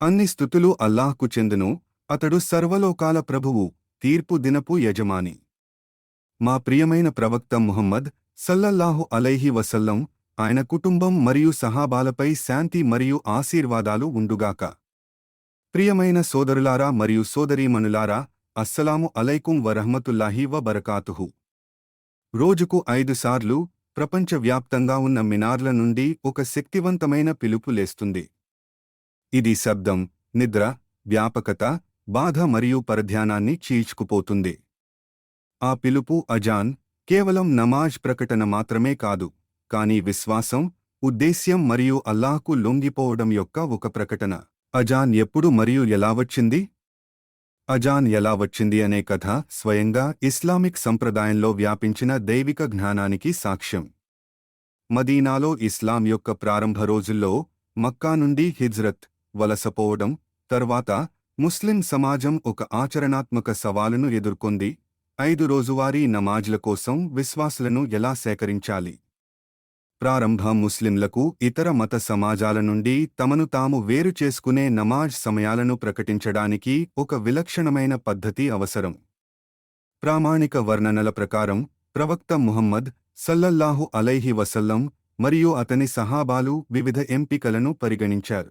అన్ని స్థుతులు అల్లాహ్కు చెందును అతడు సర్వలోకాల ప్రభువు తీర్పు దినపు యజమాని. మా ప్రియమైన ప్రవక్త ముహమ్మద్ సల్లల్లాహు అలైహి వసల్లం ఆయన కుటుంబం మరియు సహాబాలపై శాంతి మరియు ఆశీర్వాదాలు ఉండుగాక. ప్రియమైన సోదరులారా మరియు సోదరీమణులారా అస్సలాము అలైకుం వరహమతుల్లాహి వ బరకాతుహు రోజుకు ఐదు సార్లు ప్రపంచవ్యాప్తంగా ఉన్న మినార్ల నుండి ఒక శక్తివంతమైన పిలుపు లేస్తుంది. ఇది శబ్దం నిద్ర వ్యాపకత బాధ మరియు పరధ్యానాన్ని చీల్చుకుపోతుంది. ఆ పిలుపు అజాన్ కేవలం నమాజ్ ప్రకటన మాత్రమే కాదు కానీ విశ్వాసం ఉద్దేశ్యం మరియు అల్లాహకు లొంగిపోవడం యొక్క ఒక ప్రకటన. అజాన్ ఎప్పుడు మరియు ఎలా వచ్చింది? అజాన్ ఎలా వచ్చింది అనే కథ స్వయంగా ఇస్లామిక్ సంప్రదాయంలో వ్యాపించిన దైవిక జ్ఞానానికి సాక్ష్యం. మదీనాలో ఇస్లాం యొక్క ప్రారంభ రోజుల్లో మక్కా నుండి హిజ్రత్ వలసపోవడం తర్వాత ముస్లిం సమాజం ఒక ఆచరణాత్మక సవాలును ఎదుర్కొంది. ఐదు రోజువారీ నమాజ్ల కోసం విశ్వాసులను ఎలా సేకరించాలి? ప్రారంభ ముస్లింలకు ఇతర మత సమాజాల నుండి తమను తాము వేరు చేసుకునే నమాజ్ సమయాలను ప్రకటించడానికి ఒక విలక్షణమైన పద్ధతి అవసరం. ప్రామాణిక వర్ణనల ప్రకారం ప్రవక్త ముహమ్మద్ సల్లల్లాహు అలైహి వసల్లం మరియు అతని సహాబాలు వివిధ ఎంపికలను పరిగణించారు.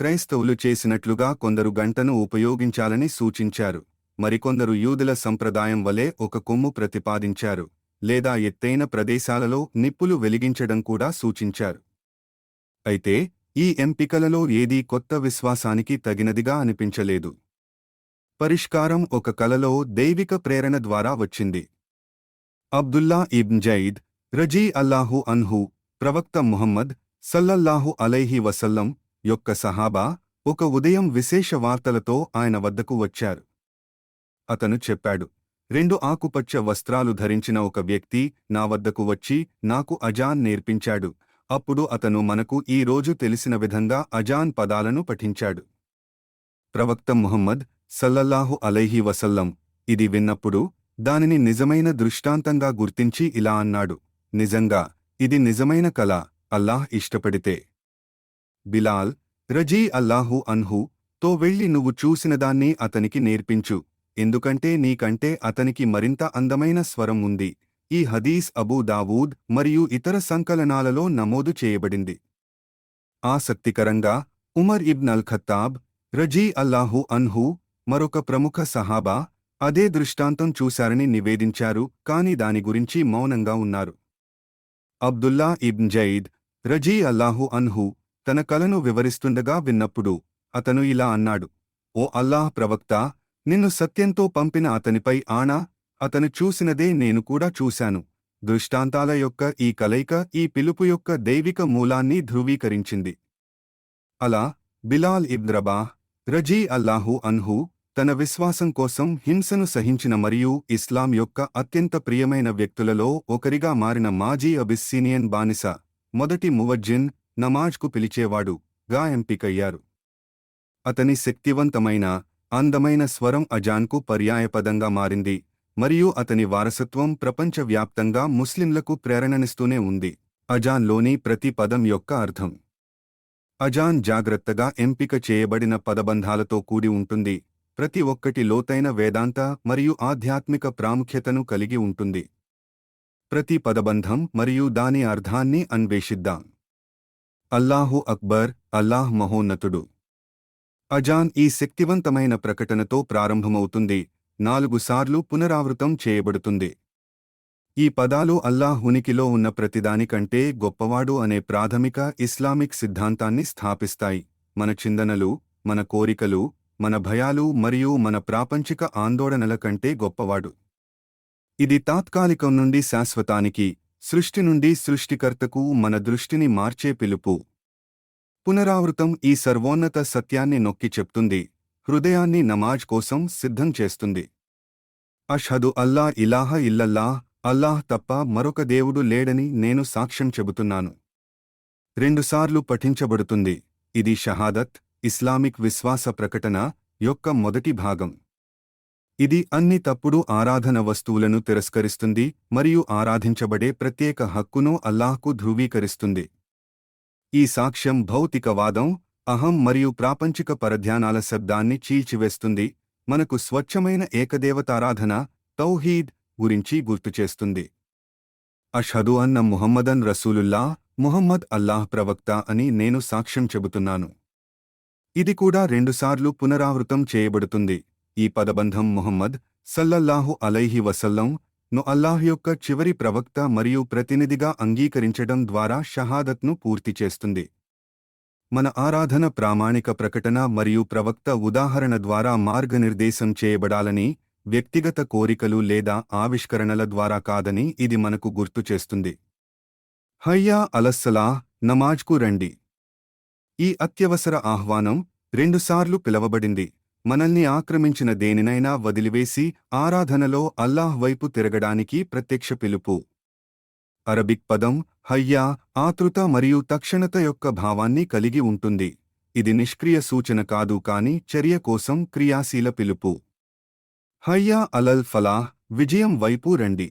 క్రైస్తవులు చేసినట్లుగా కొందరు గంటను ఉపయోగించాలని సూచించారు. మరికొందరు యూదుల సంప్రదాయం వలె ఒక కొమ్ము ప్రతిపాదించారు. లేదా ఎత్తైన ప్రదేశాలలో నిప్పులు వెలిగించడం కూడా సూచించారు. అయితే ఈ ఎంపికలలో ఏదీ కొత్త విశ్వాసానికి తగినదిగా అనిపించలేదు. పరిష్కారం ఒక కలలో దైవిక ప్రేరణ ద్వారా వచ్చింది. అబ్దుల్లా ఇబ్న్ జైద్ రజీ అల్లాహు అన్హు ప్రవక్త ముహమ్మద్ సల్లల్లాహు అలైహి వసల్లం యొక్క సహాబా ఒక ఉదయం విశేష వార్తలతో ఆయన వద్దకు వచ్చారు. అతను చెప్పాడు రెండు ఆకుపచ్చ వస్త్రాలు ధరించిన ఒక వ్యక్తి నా వద్దకు వచ్చి నాకు అజాన్ నేర్పించాడు. అప్పుడు అతను మనకు ఈ రోజు తెలిసిన విధంగా అజాన్ పదాలను పఠించాడు. ప్రవక్త ముహమ్మద్ సల్లల్లాహు అలైహి వసల్లం ఇది విన్నప్పుడు దానిని నిజమైన దృష్టాంతంగా గుర్తించి ఇలా అన్నాడు నిజంగా ఇది నిజమైన కళ అల్లాహ్ ఇష్టపడితే బిలాల్ రజీ అల్లాహు అన్హు తో వెళ్ళి నువ్వు చూసినదాన్ని అతనికి నేర్పించు. ఎందుకంటే నీకంటే అతనికి మరింత అందమైన స్వరం ఉంది. ఈ హదీస్ అబూ దావూద్ మరియు ఇతర సంకలనాలలో నమోదు చేయబడింది. ఆసక్తికరంగా ఉమర్ ఇబ్న్ అల్ ఖత్తాబ్ రజీ అల్లాహు అన్హు మరొక ప్రముఖ సహాబా అదే దృష్టాంతం చూశారని నివేదించారు కాని దాని గురించి మౌనంగా ఉన్నారు. అబ్దుల్లా ఇబ్న్ జైద్ రజీ అల్లాహు అన్హు తన కలను వివరిస్తుండగా విన్నప్పుడు అతను ఇలా అన్నాడు ఓ అల్లాహ్ ప్రవక్త నిన్ను సత్యంతో పంపిన అతనిపై ఆనా అతను చూసినదే నేను కూడా చూశాను. దృష్టాంతాల యొక్క ఈ కలయిక ఈ పిలుపు యొక్క దైవిక మూలాన్ని ధృవీకరించింది. అలా బిలాల్ ఇబ్రబా రజీ అల్లాహు అన్హు తన విశ్వాసం కోసం హింసను సహించిన మరియు ఇస్లాం యొక్క అత్యంత ప్రియమైన వ్యక్తులలో ఒకరిగా మారిన మాజీ అబిస్సీనియన్ బానిస మొదటి మువజ్జిన్ నమాజ్కు పిలిచేవాడు గా ఎంపికయ్యారు అతని శక్తివంతమైన అందమైన స్వరం అజాన్కు పర్యాయపదంగా మారింది మరియు అతని వారసత్వం ప్రపంచవ్యాప్తంగా ముస్లింలకు ప్రేరణనిస్తూనే ఉంది. అజాన్లోని ప్రతి పదం యొక్క అర్థం. అజాన్ జాగ్రత్తగా ఎంపిక చేయబడిన పదబంధాలతో కూడి ఉంటుంది ప్రతి ఒక్కటి లోతైన వేదాంత మరియు ఆధ్యాత్మిక ప్రాముఖ్యతను కలిగి ఉంటుంది. ప్రతి పదబంధం మరియు దాని అర్థాన్ని అన్వేషిద్దాం. అల్లాహు అక్బర్ అల్లాహ్ మహోన్నతుడు. అజాన్ ఈ శక్తివంతమైన ప్రకటనతో ప్రారంభమవుతుంది నాలుగు సార్లు పునరావృతం చేయబడుతుంది. ఈ పదాలు అల్లాహ్ ఉనికిలో ఉన్న ప్రతిదానికంటే గొప్పవాడు అనే ప్రాథమిక ఇస్లామిక్ సిద్ధాంతాన్ని స్థాపిస్తాయి. మన చిందనలు మన కోరికలు మన భయాలు మరియు మన ప్రాపంచిక ఆందోళనల కంటే గొప్పవాడు. ఇది తాత్కాలికం నుండి శాశ్వతానికి సృష్టి నుండి సృష్టికర్తకు మన దృష్టిని మార్చే పిలుపు. పునరావృతం ఈ సర్వోన్నత సత్యాన్ని నొక్కి చెప్తుంది హృదయాన్ని నమాజ్ కోసం సిద్ధం చేస్తుంది. అష్హదు అల్లా ఇలాహ ఇల్లల్లాహ్ అల్లాహ్ తప్ప మరొక దేవుడు లేడని నేను సాక్ష్యం చెబుతున్నాను. రెండుసార్లు పఠించబడుతుంది ఇది షహాదత్ ఇస్లామిక్ విశ్వాస ప్రకటన యొక్క మొదటి భాగం. ఇది అన్ని తప్పుడు ఆరాధన వస్తువులను తిరస్కరిస్తుంది మరియు ఆరాధించబడే ప్రత్యేక హక్కును అల్లాహ్కు ధృవీకరిస్తుంది. ఈ సాక్ష్యం భౌతికవాదం అహం మరియు ప్రాపంచిక పరధ్యానాల శబ్దాన్ని చీల్చివేస్తుంది మనకు స్వచ్ఛమైన ఏకదేవతారాధన తౌహీద్ గురించి గుర్తుచేస్తుంది అషహదు అన్న ముహమ్మదన్ రసూలుల్లా ముహమ్మద్ అల్లాహ్ ప్రవక్త అని నేను సాక్ష్యం చెబుతున్నాను. ఇది కూడా రెండుసార్లు పునరావృతం చేయబడుతుంది. ఈ పదబంధం మొహమ్మద్ సల్లల్లాహు అలైహి వసల్లం ను అల్లాహ్ యొక్క చివరి ప్రవక్త మరియు ప్రతినిధిగా అంగీకరించడం ద్వారా షహాదత్ను పూర్తి చేస్తుంది. మన ఆరాధన ప్రామాణిక ప్రకటన మరియు ప్రవక్త ఉదాహరణ ద్వారా మార్గనిర్దేశం చేయబడాలని వ్యక్తిగత కోరికలు లేదా ఆవిష్కరణల ద్వారా కాదని ఇది మనకు గుర్తు చేస్తుంది. హయ్యా అలస్సలా నమాజ్కు రండి. ఈ అత్యవసర ఆహ్వానం రెండుసార్లు పిలవబడింది. మనల్ని ఆక్రమించిన దేనినైనా వదిలివేసి ఆరాధనలో అల్లాహ్ వైపు తిరగడానికి ప్రత్యక్ష పిలుపు. అరబిక్ పదం హయ్యా ఆతృత మరియు తక్షణత యొక్క భావాన్ని కలిగి ఉంటుంది. ఇది నిష్క్రియ సూచన కాదు కాని చర్య కోసం క్రియాశీల పిలుపు. హయ్యా అలల్ ఫలాహ్ విజయం వైపు రండి.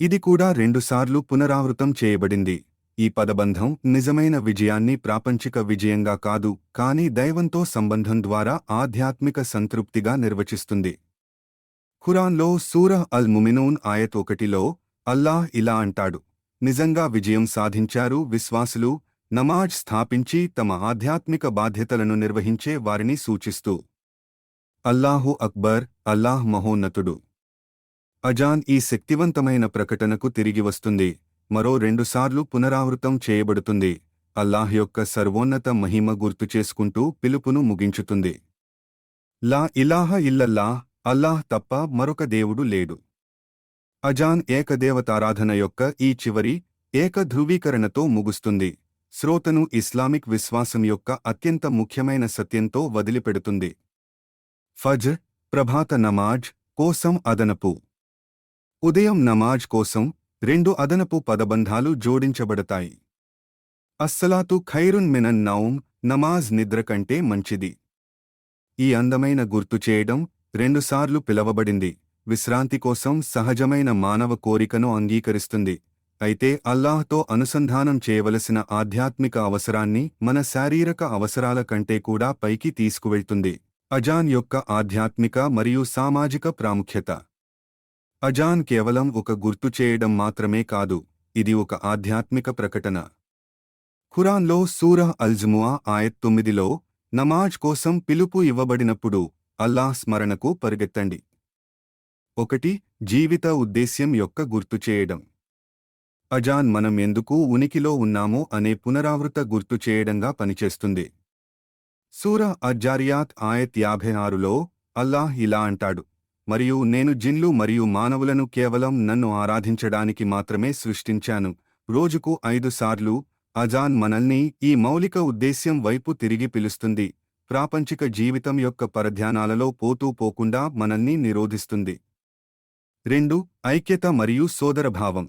ఇది కూడా రెండుసార్లు పునరావృతం చేయబడింది. ఈ పదబంధం నిజమైన విజయాన్ని ప్రాపంచిక విజయంగా కాదు కాని దైవంతో సంబంధం ద్వారా ఆధ్యాత్మిక సంతృప్తిగా నిర్వచిస్తుంది. ఖురాన్లో సూరహ్ అల్ ముమినూన్ ఆయత్ ఒకటిలో అల్లాహ్ ఇలా అంటాడు నిజంగా విజయం సాధించారు విశ్వాసులు నమాజ్ స్థాపించి తమ ఆధ్యాత్మిక బాధ్యతలను నిర్వహించే వారిని సూచిస్తూ. అల్లాహు అక్బర్ అల్లాహ్ మహోన్నతుడు. అజాన్ ఈ శక్తివంతమైన ప్రకటనకు తిరిగి వస్తుంది. మరో రెండుసార్లు పునరావృతం చేయబడుతుంది. అల్లాహ్ యొక్క సర్వోన్నత మహిమ గుర్తు చేసుకుంటూ పిలుపును ముగించుతుంది. లా ఇలాహ ఇల్లల్లాహ్ అల్లాహ్ తప్ప మరొక దేవుడు లేడు. అజాన్ ఏకదేవతారాధన యొక్క ఈ చివరి ఏక ధృవీకరణతో ముగుస్తుంది. శ్రోతను ఇస్లామిక్ విశ్వాసం యొక్క అత్యంత ముఖ్యమైన సత్యంతో వదిలిపెడుతుంది. ఫజ్ ప్రభాత నమాజ్ కోసం అదనపు. ఉదయం నమాజ్ కోసం రెండు అదనపు పదబంధాలు జోడించబడతాయి. అస్సలాతు ఖైరున్ మినన్ నౌమ్ నమాజ్ నిద్ర కంటే మంచిది. ఈ అందమైన గుర్తు చేయడం రెండుసార్లు పిలవబడింది. విశ్రాంతి కోసం సహజమైన మానవ కోరికను అంగీకరిస్తుంది. అయితే అల్లాహ్తో అనుసంధానం చేయవలసిన ఆధ్యాత్మిక అవసరాన్ని మన శారీరక అవసరాల కంటే కూడా పైకి తీసుకువెళ్తుంది. అజాన్ యొక్క ఆధ్యాత్మిక మరియు సామాజిక ప్రాముఖ్యత. అజాన్ కేవలం ఒక గుర్తు చేయడం మాత్రమే కాదు ఇది ఒక ఆధ్యాత్మిక ప్రకటన. ఖురాన్లో సూరహ్ అల్జుమువా ఆయత్ తొమ్మిదిలో నమాజ్ కోసం పిలుపు ఇవ్వబడినప్పుడు అల్లాహ్ స్మరణకు పరిగెత్తండి. ఒకటి జీవిత ఉద్దేశ్యం యొక్క గుర్తు చేయడం. అజాన్ మనం ఎందుకు ఉనికిలో ఉన్నామో అనే పునరావృత గుర్తు చేయడంగా పనిచేస్తుంది. సూరహ్ అజ్జారియాత్ ఆయత్ యాభై ఆరులో అల్లాహ్ ఇలా అంటాడు. మరియు నేను జిన్లు మరియు మానవులను కేవలం నన్ను ఆరాధించడానికి మాత్రమే సృష్టించాను. రోజుకు ఐదు సార్లు అజాన్ మనల్ని ఈ మౌలిక ఉద్దేశ్యం వైపు తిరిగి పిలుస్తుంది. ప్రాపంచిక జీవితం యొక్క పరధ్యానాలలో పోతూ పోకుండా మనల్ని నిరోధిస్తుంది. రెండు ఐక్యత మరియు సోదరభావం.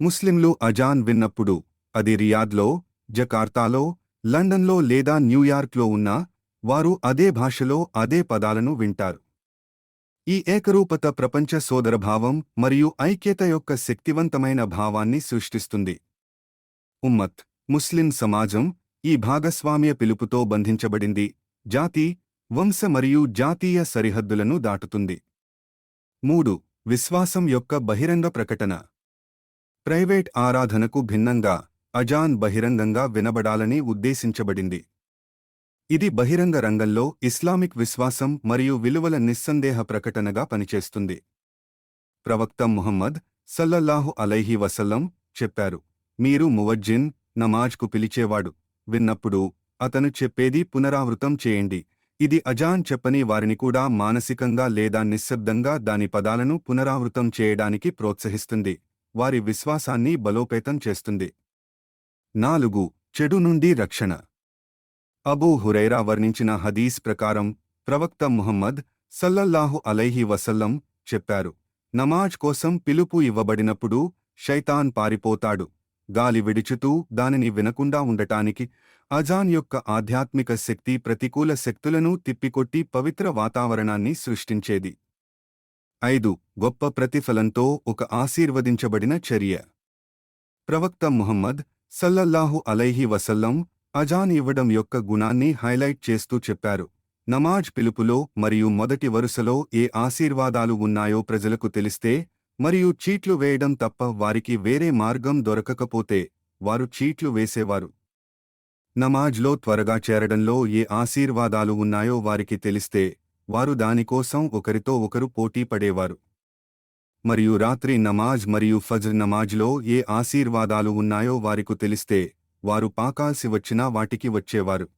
ముస్లింలు అజాన్ విన్నప్పుడు అది రియాద్లో జకార్తాలో లండన్లో లేదా న్యూయార్క్లో ఉన్నా వారు అదే భాషలో అదే పదాలను వింటారు. ఈ ఏకరూపత ప్రపంచ సోదరభావం మరియు ఐక్యత యొక్క శక్తివంతమైన భావాన్ని సృష్టిస్తుంది. ఉమ్మత్ ముస్లిం సమాజం ఈ భాగస్వామ్య పిలుపుతో బంధించబడింది జాతి వంశ మరియు జాతీయ సరిహద్దులను దాటుతుంది. మూడు విశ్వాసం యొక్క బహిరంగ ప్రకటన. ప్రైవేట్ ఆరాధనకు భిన్నంగా అజాన్ బహిరంగంగా వినబడాలని ఉద్దేశించబడింది. ఇది బహిరంగ రంగంలో ఇస్లామిక్ విశ్వాసం మరియు విలువల నిస్సందేహ ప్రకటనగా పనిచేస్తుంది. ప్రవక్త ముహమ్మద్ సల్లల్లాహు అలైహి వసల్లం చెప్పారు మీరు మువజ్జిన్ నమాజ్కు పిలిచేవాడు. విన్నప్పుడు అతను చెప్పేది పునరావృతం చేయండి. ఇది అజాన్ చెప్పని వారిని కూడా మానసికంగా లేదా నిశ్శబ్దంగా దాని పదాలను పునరావృతం చేయడానికి ప్రోత్సహిస్తుంది. వారి విశ్వాసాన్ని బలోపేతం చేస్తుంది. నాలుగు చెడు నుండి రక్షణ. అబూ హురైరా వర్ణించిన హదీస్ ప్రకారం ప్రవక్త ముహమ్మద్ సల్లల్లాహు అలైహి వసల్లం చెప్పారు నమాజ్ కోసం పిలుపు ఇవ్వబడినప్పుడు శైతాన్ పారిపోతాడు. గాలి విడిచుతూ దానిని వినకుండా ఉండటానికి అజాన్ యొక్క ఆధ్యాత్మిక శక్తి ప్రతికూల శక్తులను తిప్పికొట్టి పవిత్ర వాతావరణాన్ని సృష్టించేది. ఐదు గొప్ప ప్రతిఫలంతో ఒక ఆశీర్వదించబడిన చర్య. ప్రవక్త ముహమ్మద్ సల్లల్లాహు అలైహి వసల్లం అజాన్ ఇవ్వడం యొక్క గుణాన్ని హైలైట్ చేస్తూ చెప్పారు. నమాజ్ పిలుపులో మరియు మొదటి వరుసలో ఏ ఆశీర్వాదాలు ఉన్నాయో ప్రజలకు తెలిస్తే మరియు చీట్లు వేయడం తప్ప వారికి వేరే మార్గం దొరకకపోతే వారు చీట్లు వేసేవారు. నమాజ్లో త్వరగా చేరడంలో ఏ ఆశీర్వాదాలు ఉన్నాయో వారికి తెలిస్తే వారు దానికోసం ఒకరితో ఒకరు పోటీ పడేవారు. మరియు రాత్రి నమాజ్ మరియు ఫజ్ర్ నమాజ్లో ఏ ఆశీర్వాదాలు ఉన్నాయో వారికి తెలిస్తే వారు పాకాల్సి వచ్చినా వాటికి వచ్చేవారు.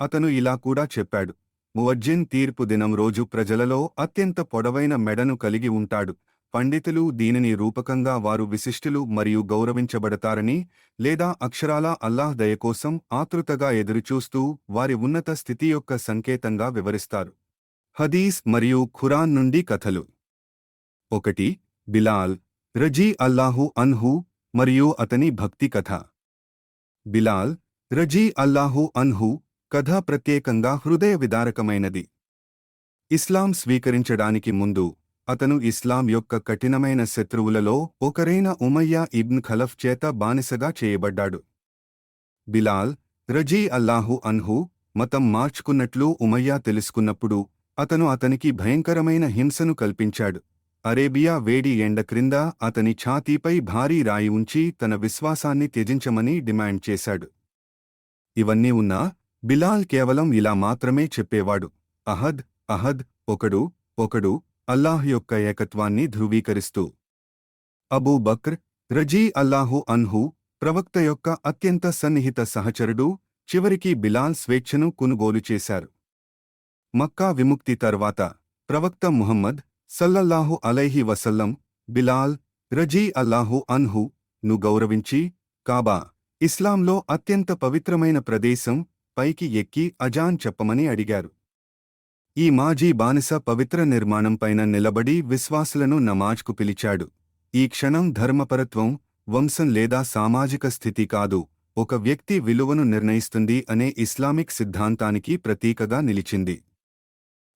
అతను ఇలా కూడా చెప్పాడు. మువజ్జిన్ తీర్పు దినం రోజు ప్రజలలో అత్యంత పొడవైన మెడను కలిగి ఉంటాడు. పండితులు దీనిని రూపకంగా వారు విశిష్టులు మరియు గౌరవించబడతారని లేదా అక్షరాలా అల్లాహ్ దయ కోసం ఆతృతగా ఎదురుచూస్తూ వారి ఉన్నత స్థితి యొక్క సంకేతంగా వివరిస్తారు. హదీస్ మరియు ఖురాన్ నుండి కథలు. ఒకటి బిలాల్ రజీ అల్లాహు అన్హు మరియు అతని భక్తి కథ. బిలాల్ రజీ అల్లాహు అన్హు కథ ప్రత్యేకంగా హృదయ విదారకమైనది ఇస్లాం స్వీకరించడానికి ముందు అతను ఇస్లాం యొక్క కఠినమైన శత్రువులలో ఒకరైన ఉమయ్యా ఇబ్న్ ఖలఫ్ చేత బానిసగా చేయబడ్డాడు. బిలాల్ రజీ అల్లాహు అన్హు మతం మార్చుకున్నట్లు ఉమయ్యా తెలుసుకున్నప్పుడు అతను అతనికి భయంకరమైన హింసను కల్పించాడు. అరేబియా వేడి ఎండ క్రింద అతని ఛాతీపై భారీ రాయి ఉంచి తన విశ్వాసాన్ని త్యజించమని డిమాండ్ చేశాడు. ఇవన్నీ ఉన్నా బిలాల్ కేవలం ఇలా మాత్రమే చెప్పేవాడు. అహద్ అహద్ ఒకడు ఒకడు అల్లాహ్ యొక్క ఏకత్వాన్ని ధృవీకరిస్తూ. అబూ బక్ర్ రజీ అల్లాహు అన్హు ప్రవక్త యొక్క అత్యంత సన్నిహిత సహచరుడు చివరికి బిలాల్ స్వేచ్ఛను కొనుగోలు చేశారు. మక్కా విముక్తి తర్వాత ప్రవక్త ముహమ్మద్ సల్లల్లాహు అలైహి వసల్లం బిలాల్ రజీ అల్లాహు అన్హు ను గౌరవించి కాబా ఇస్లాంలో అత్యంత పవిత్రమైన ప్రదేశం పైకి ఎక్కి అజాన్ చెప్పమని అడిగారు. ఈ మాజీ బానిస పవిత్ర నిర్మాణంపైన నిలబడి విశ్వాసులను నమాజ్కు పిలిచాడు. ఈ క్షణం ధర్మపరత్వం వంశం లేదా సామాజిక స్థితి కాదు ఒక వ్యక్తి విలువను నిర్ణయిస్తుంది అనే ఇస్లామిక్ సిద్ధాంతానికి ప్రతీకగా నిలిచింది.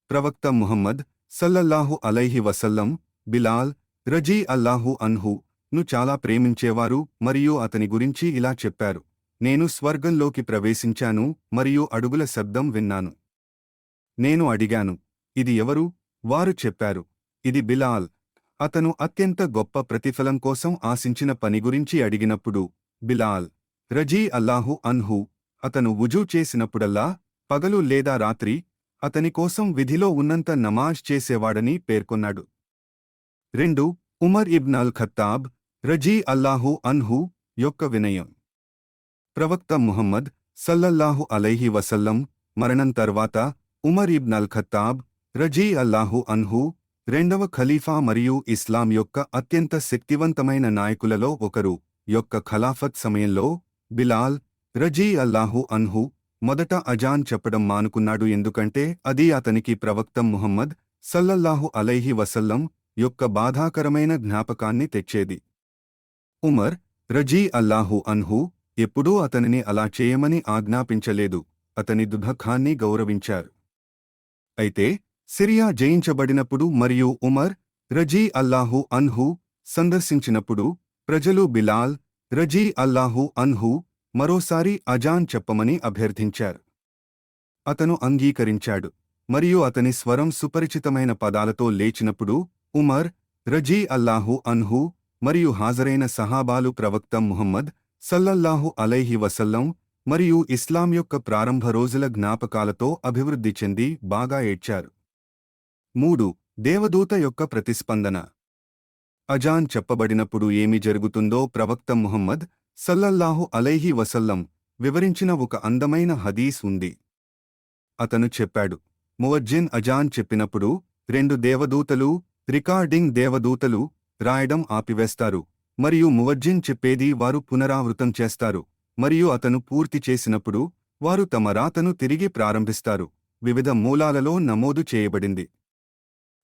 ప్రవక్త ముహమ్మద్ సల్లల్లాహు అలైహి వసల్లం బిలాల్ రజీ అల్లాహు అన్హు ను చాలా ప్రేమించేవారు మరియు అతని గురించి ఇలా చెప్పారు. నేను స్వర్గంలోకి ప్రవేశించాను మరియు అడుగుల శబ్దం విన్నాను. నేను అడిగాను ఇది ఎవరు? వారు చెప్పారు ఇది బిలాల్. అతను అత్యంత గొప్ప ప్రతిఫలం కోసం ఆశించిన పని గురించి అడిగినప్పుడు బిలాల్ రజీ అల్లాహు అన్హు అతను వుజూ చేసినప్పుడల్లా పగలు లేదా రాత్రి అతని కోసం విధిలో ఉన్నంత నమాజ్ చేసేవాడని పేర్కొన్నాడు. రెండు ఉమర్ ఇబ్న్ అల్ ఖత్తాబ్ రజీ అల్లాహు అన్హు యొక్క వినయం. ప్రవక్త ముహమ్మద్ సల్లల్లాహు అలైహి వసల్లం మరణం తర్వాత ఉమర్ ఇబ్న్ అల్ ఖత్తాబ్ రజీ అల్లాహు అన్హు రెండవ ఖలీఫా మరియు ఇస్లాం యొక్క అత్యంత శక్తివంతమైన నాయకులలో ఒకరు యొక్క ఖలాఫత్ సమయంలో బిలాల్ రజీ అల్లాహు అన్హు మొదట అజాన్ చెప్పడం మానుకున్నాడు ఎందుకంటే అది అతనికి ప్రవక్త ముహమ్మద్ సల్లల్లాహు అలైహి వసల్లం యొక్క బాధాకరమైన జ్ఞాపకాన్ని తెచ్చేది. ఉమర్ రజీ అల్లాహు అన్హు ఎప్పుడూ అతనిని అలా చేయమని ఆజ్ఞాపించలేదు అతని దుధఖాన్ని గౌరవించారు. అయితే సిరియా జయించబడినప్పుడు మరియు ఉమర్ రజీ అల్లాహు అన్హు సందర్శించినప్పుడు ప్రజలు బిలాల్ రజీ అల్లాహు అన్హు మరోసారి అజాన్ చెప్పమని అభ్యర్థించారు. అతను అంగీకరించాడు. మరియు అతని స్వరం సుపరిచితమైన పదాలతో లేచినప్పుడు ఉమర్ రజీ అల్లాహు అన్హు మరియు హాజరైన సహాబాలు ప్రవక్త ముహమ్మద్ సల్లల్లాహు అలైహి వసల్లం మరియు ఇస్లాం యొక్క ప్రారంభ రోజుల జ్ఞాపకాలతో అభివృద్ధి చెంది బాగా ఏడ్చారు. మూడు దేవదూత యొక్క ప్రతిస్పందన. అజాన్ చెప్పబడినప్పుడు ఏమి జరుగుతుందో ప్రవక్త ముహమ్మద్ సల్లల్లాహు అలైహి వసల్లం వివరించిన ఒక అందమైన హదీస్ ఉంది. అతను చెప్పాడు మువజ్జిన్ అజాన్ చెప్పినప్పుడు రెండు దేవదూతలు రికార్డింగ్ దేవదూతలు రాయడం ఆపివేస్తారు మరియు మువజ్జిన్ చెప్పేది వారు పునరావృతం చేస్తారు మరియు అతను పూర్తి చేసినప్పుడు వారు తమ రాతను తిరిగి ప్రారంభిస్తారు వివిధ మూలాలలో నమోదు చేయబడింది.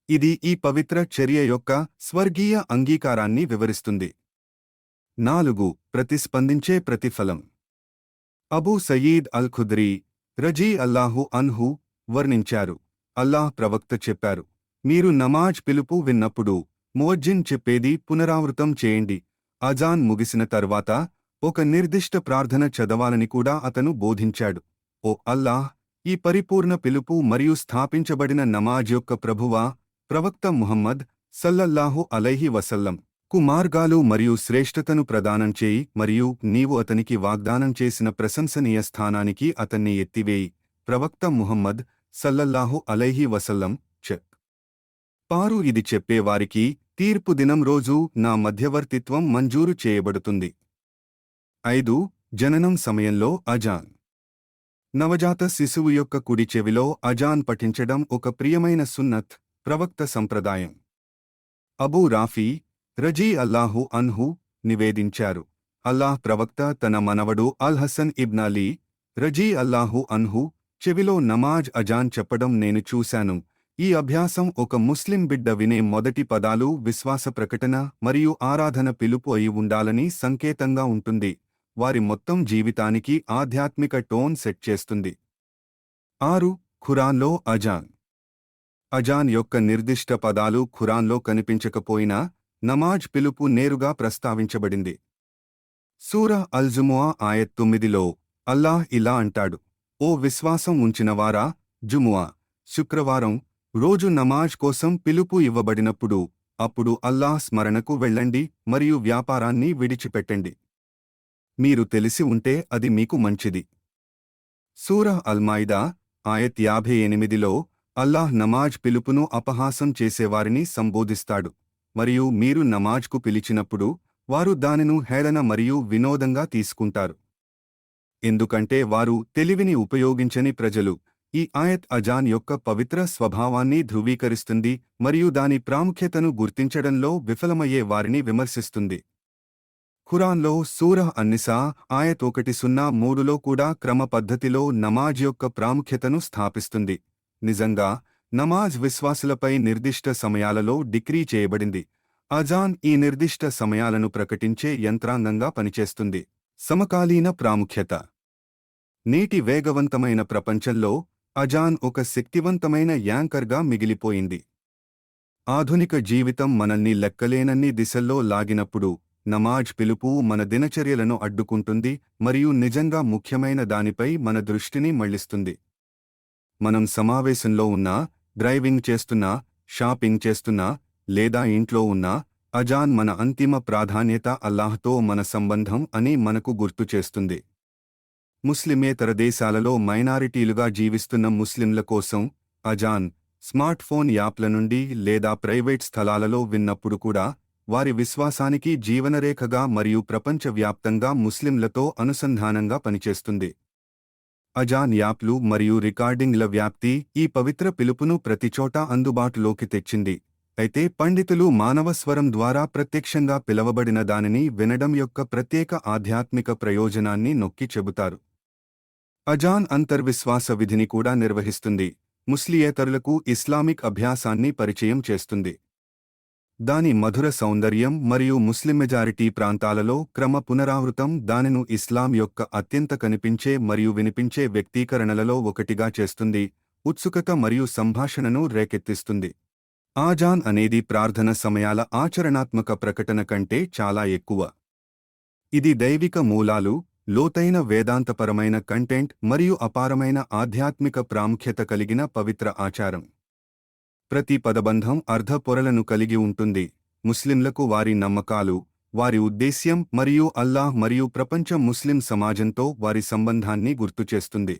ఇది ఈ పవిత్ర చర్య యొక్క స్వర్గీయ అంగీకారాన్ని వివరిస్తుంది. నాలుగు ప్రతిస్పందించే ప్రతిఫలం. అబూ సయీద్ అల్ ఖుద్రీ రజీ అల్లాహు అన్హు వర్ణించారు. అల్లాహ్ ప్రవక్త చెప్పారు మీరు నమాజ్ పిలుపు విన్నప్పుడు మువజ్జిన్ చెప్పేది పునరావృతం చేయండి. అజాన్ ముగిసిన తర్వాత ఒక నిర్దిష్ట ప్రార్థన చదవాలని కూడా అతను బోధించాడు. ఓ అల్లాహ్ ఈ పరిపూర్ణ పిలుపు మరియు స్థాపించబడిన నమాజ్ యొక్క ప్రభువా ప్రవక్త ముహమ్మద్ సల్లల్లాహు అలైహి వసల్లం. కుమార్గాలు మరియు శ్రేష్ఠతను ప్రదానం చేయి మరియు నీవు అతనికి వాగ్దానం చేసిన ప్రశంసనీయ స్థానానికి అతన్ని ఎత్తివేయి. ప్రవక్త ముహమ్మద్ సల్లల్లాహు అలైహి వసల్లం చెక్. పారు ఇది చెప్పేవారికి తీర్పు దినం రోజు నా మధ్యవర్తిత్వం మంజూరు చేయబడుతుంది. ఐదు జననం సమయంలో అజాన్. నవజాత శిశువు యొక్క కుడి చెవిలో అజాన్ పఠించడం ఒక ప్రియమైన సున్నత్ ప్రవక్త సంప్రదాయం. అబూ రాఫీ రజీ అల్లాహు అన్హు నివేదించారు. అల్లాహ్ ప్రవక్త తన మనవడు అల్ హసన్ ఇబ్న్ అలీ రజీ అల్లాహు అన్హు చెవిలో నమాజ్ అజాన్ చెప్పడం నేను చూశాను. ఈ అభ్యాసం ఒక ముస్లిం బిడ్డ వినే మొదటి పదాలు విశ్వాస ప్రకటన మరియు ఆరాధన పిలుపు అయి ఉండాలని సంకేతంగా ఉంటుంది. వారి మొత్తం జీవితానికి ఆధ్యాత్మిక టోన్ సెట్ చేస్తుంది. ఆరు ఖురాన్లో అజాన్. అజాన్ యొక్క నిర్దిష్ట పదాలు ఖురాన్లో కనిపించకపోయినా నమాజ్ పిలుపు నేరుగా ప్రస్తావించబడింది. సూర అల్జుమువా ఆయత్ తొమ్మిదిలో అల్లాహ్ ఇలా అంటాడు ఓ విశ్వాసం ఉంచినవారా జుముఆ శుక్రవారం రోజు నమాజ్ కోసం పిలుపు ఇవ్వబడినప్పుడు అప్పుడు అల్లాహ్ స్మరణకు వెళ్ళండి మరియు వ్యాపారాన్ని విడిచిపెట్టండి. మీరు తెలిసి ఉంటే అది మీకు మంచిది. సూరహ్ అల్మాయిదా ఆయత్ యాభై ఎనిమిదిలో అల్లాహ్ నమాజ్ పిలుపును అపహాసం చేసేవారిని సంబోధిస్తాడు. మరియు మీరు నమాజ్కు పిలిచినప్పుడు వారు దానిను హేళన మరియు వినోదంగా తీసుకుంటారు. ఎందుకంటే వారు తెలివిని ఉపయోగించని ప్రజలు. ఈ ఆయత్ అజాన్ యొక్క పవిత్ర స్వభావాన్ని ధృవీకరిస్తుంది మరియు దాని ప్రాముఖ్యతను గుర్తించడంలో విఫలమయ్యే వారిని విమర్శిస్తుంది. ఖురాన్లో సూరహ్ అన్నిసా ఆయత్ ఒకటి సున్నా మూడులో కూడా క్రమ పద్ధతిలో నమాజ్ యొక్క ప్రాముఖ్యతను స్థాపిస్తుంది. నిజంగా నమాజ్ విశ్వాసులపై నిర్దిష్ట సమయాలలో డిక్రీ చేయబడింది. అజాన్ ఈ నిర్దిష్ట సమయాలను ప్రకటించే యంత్రాంగంగా పనిచేస్తుంది. సమకాలీన ప్రాముఖ్యత. నేటి వేగవంతమైన ప్రపంచంలో అజాన్ ఒక శక్తివంతమైన యాంకర్గా మిగిలిపోయింది. ఆధునిక జీవితం మనల్ని లెక్కలేనన్ని దిశల్లో లాగినప్పుడు నమాజ్ పిలుపు మన దినచర్యలను అడ్డుకుంటుంది మరియు నిజంగా ముఖ్యమైన దానిపై మన దృష్టిని మళ్ళిస్తుంది మనం సమావేశంలో ఉన్నా డ్రైవింగ్ చేస్తున్నా షాపింగ్ చేస్తున్నా లేదా ఇంట్లో ఉన్నా అజాన్ మన అంతిమ ప్రాధాన్యత అల్లాహ్తో మన సంబంధం అని మనకు గుర్తు చేస్తుంది. ముస్లిమేతర దేశాలలో మైనారిటీలుగా జీవిస్తున్న ముస్లింల కోసం అజాన్ స్మార్ట్ ఫోన్ యాప్ల నుండి లేదా ప్రైవేట్ స్థలాలలో విన్నప్పుడు కూడా వారి విశ్వాసానికి జీవనరేఖగా మరియు ప్రపంచవ్యాప్తంగా ముస్లింలతో అనుసంధానంగా పనిచేస్తుంది. అజాన్ యాప్లు మరియు రికార్డింగ్ల వ్యాప్తి ఈ పవిత్ర పిలుపును ప్రతిచోటా అందుబాటులోకి తెచ్చింది. అయితే పండితులు మానవ స్వరం ద్వారా ప్రత్యక్షంగా పిలవబడిన దానిని వినడం యొక్క ప్రత్యేక ఆధ్యాత్మిక ప్రయోజనాన్ని నొక్కి చెబుతారు. అజాన్ అంతర్విశ్వాస విధిని కూడా నిర్వహిస్తుంది. ముస్లియేతరులకు ఇస్లామిక్ అభ్యాసాన్ని పరిచయం చేస్తుంది. దాని మధుర సౌందర్యం మరియు ముస్లిం మెజారిటీ ప్రాంతాలలో క్రమ పునరావృతం దానిను ఇస్లాం యొక్క అత్యంత కనిపించే మరియు వినిపించే వ్యక్తీకరణలలో ఒకటిగా చేస్తుంది ఉత్సుకత మరియు సంభాషణను రేకెత్తిస్తుంది. ఆజాన్ అనేది ప్రార్థన సమయాల ఆచరణాత్మక ప్రకటన కంటే చాలా ఎక్కువ. ఇది దైవిక మూలాలు లోతైన వేదాంతపరమైన కంటెంట్ మరియు అపారమైన ఆధ్యాత్మిక ప్రాముఖ్యత కలిగిన పవిత్ర ఆచారం. ప్రతి పదబంధం అర్ధ పొరలను కలిగి ఉంటుంది. ముస్లింలకు వారి నమ్మకాలు వారి ఉద్దేశ్యం మరియు అల్లాహ్ మరియు ప్రపంచ ముస్లిం సమాజంతో వారి సంబంధాన్ని గుర్తుచేస్తుంది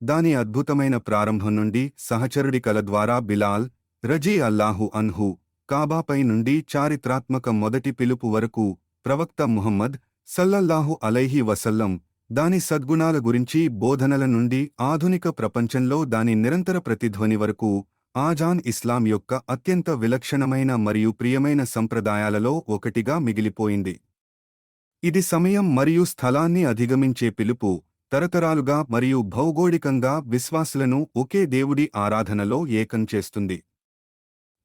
దాని అద్భుతమైన ప్రారంభం నుండి సహచరుడి కల ద్వారా బిలాల్ రజీ అల్లాహు అన్హు కాబాపై నుండి చారిత్రాత్మక మొదటి పిలుపు వరకు ప్రవక్త ముహమ్మద్ సల్లల్లాహు అలైహి వసల్లం దాని సద్గుణాల గురించి బోధనల నుండి ఆధునిక ప్రపంచంలో దాని నిరంతర ప్రతిధ్వని వరకు ఆజాన్ ఇస్లాం యొక్క అత్యంత విలక్షణమైన మరియు ప్రియమైన సంప్రదాయాలలో ఒకటిగా మిగిలిపోయింది. ఇది సమయం మరియు స్థలాన్ని అధిగమించే పిలుపు తరతరాలుగా మరియు భౌగోళికంగా విశ్వాసులను ఒకే దేవుడి ఆరాధనలో ఏకం చేస్తుంది.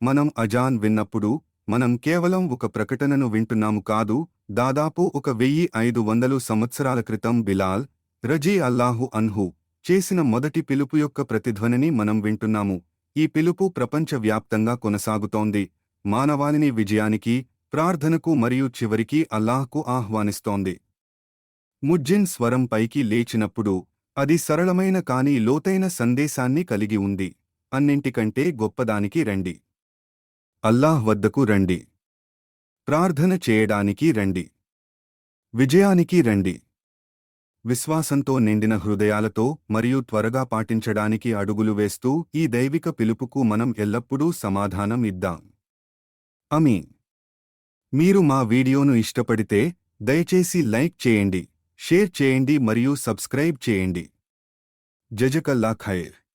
మనం అజాన్ విన్నప్పుడు మనం కేవలం ఒక ప్రకటనను వింటున్నాము కాదు దాదాపు ఒక వెయ్యి ఐదు వందలు సంవత్సరాల క్రితం బిలాల్ రజీ అల్లాహు అన్హు చేసిన మొదటి పిలుపు యొక్క ప్రతిధ్వనిని మనం వింటున్నాము. ఈ పిలుపు ప్రపంచవ్యాప్తంగా కొనసాగుతోంది. మానవాళిని విజయానికి ప్రార్థనకు మరియు చివరికి అల్లాహ్కు ఆహ్వానిస్తోంది. ముజ్జిన్ స్వరం పైకి లేచినప్పుడు అది సరళమైన కాని లోతైన సందేశాన్ని కలిగి ఉంది. అన్నింటికంటే గొప్పదానికి రండి. అల్లాహ్ వద్దకు రండి. ప్రార్థన చేయడానికి రండి. విజయానికి రండి. విశ్వాసంతో నిండిన హృదయాలతో మరియు త్వరగా పాటించడానికి అడుగులు వేస్తూ ఈ దైవిక పిలుపుకు మనం ఎల్లప్పుడూ సమాధానం ఇద్దాం. అమీ మీరు మా వీడియోను ఇష్టపడితే దయచేసి లైక్ చేయండి షేర్ చేయండి మరియు సబ్స్క్రైబ్ చేయండి. జజకల్లా ఖైర్